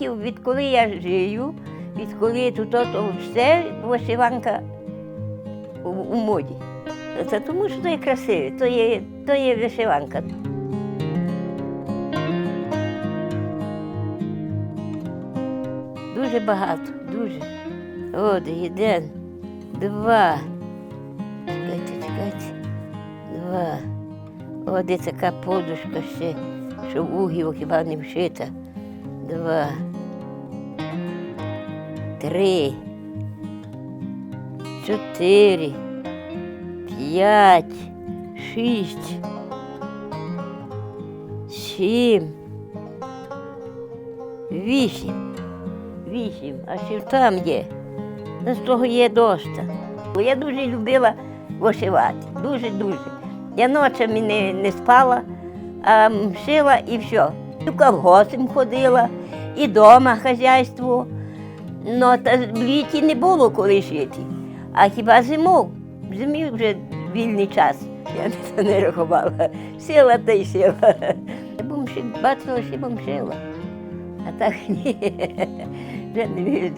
років, відколи я жию, відколи тут то, все вишиванка у, у моді. Це тому, що то є красиве, то є, то є вишиванка. Дуже багато, дуже. От, один, два. Чекайте, чекайте. Два. О, така подушка ще, що в угів хіба не вшита. Два. Три. Чотири. П'ять. Шість. Сім. Вісім. Вісім. А ще там є. З того є доста. Бо Я дуже любила вишивати. Дуже-дуже. Я ночами не, не спала, а шила і все. І в колгосп ходила, і вдома хазяйство. Ну, та літі не було коли жити. А хіба зимов? Зимі вже вільний час. Я це не рахувала. Сіла та й сіла. Я б ши- бачила, ще б шила. А так ні. Вже не вірю.